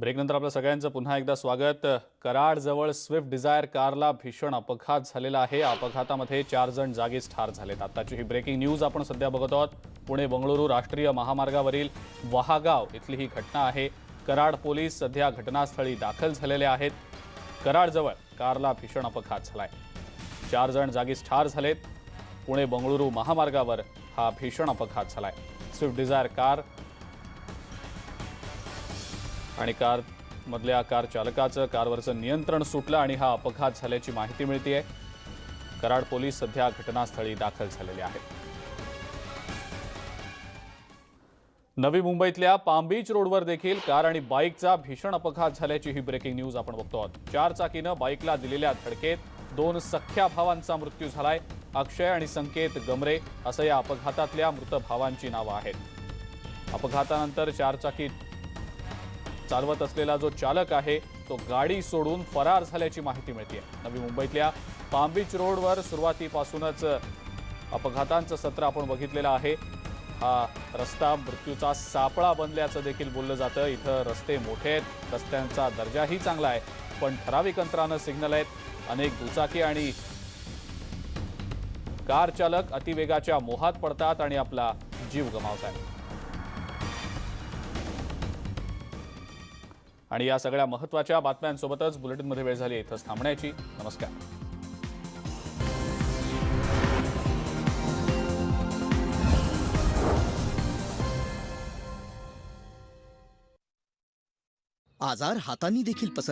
ब्रेकनंतर आपलं सगळ्यांचं पुन्हा एकदा स्वागत. कराडजवळ स्विफ्ट डिझायर कारला भीषण अपघात झालेला आहे. अपघातामध्ये चार जण जागीच ठार झालेत. आताची ही ब्रेकिंग न्यूज आपण सध्या बघत आहोत. पुणे बंगळुरू राष्ट्रीय महामार्गावरील वहागाव इथली ही घटना आहे. कराड पोलीस सध्या घटनास्थळी दाखल झालेले आहेत. कराडजवळ कारला भीषण अपघात झालाय. चार जण जागीच ठार झालेत. पुणे बंगळुरू महामार्गावर हा भीषण अपघात झालाय. स्विफ्ट डिझायर कार आणि कार मधल्या कार चालकाचं कारवरचं नियंत्रण सुटलं आणि हा अपघात झाल्याची माहिती मिळते कराड पोलीस सध्या घटनास्थळी दाखल झालेले आहेत. नवी मुंबईतल्या पाम बीच रोडवर देखील कार आणि बाईकचा भीषण अपघात झाल्याची ही ब्रेकिंग न्यूज आपण बघतो आहोत. चार चाकीनं बाईकला दिलेल्या धडकेत दोन सख्ख्या भावांचा मृत्यू झालाय. अक्षय आणि संकेत गमरे असं या अपघातातल्या मृत भावांची नावं आहेत. अपघातानंतर चारचाकी चालवत असलेला जो चालक आहे तो गाडी सोडून फरार झाल्याची माहिती मिळते नवी मुंबईतल्या पामबीच रोडवर सुरुवातीपासूनच अपघातांचं सत्र आपण बघितलेलं आहे. हा रस्ता मृत्यूचा सापळा बनल्याचं देखील बोललं जातं. इथं रस्ते मोठे आहेत रस्त्यांचा दर्जाही चांगला आहे पण ठराविक अंतरानं सिग्नल आहेत. अनेक दुचाकी आणि कार चालक अतिवेगाच्या मोहात पडतात आणि आपला जीव गमावतात आणि या सगळ्या महत्त्वाच्या बातम्यांसोबतच बुलेटिनमध्ये वेळ झाली इथंच थांबण्याची. नमस्कार. आजार हातांनी देखील पसर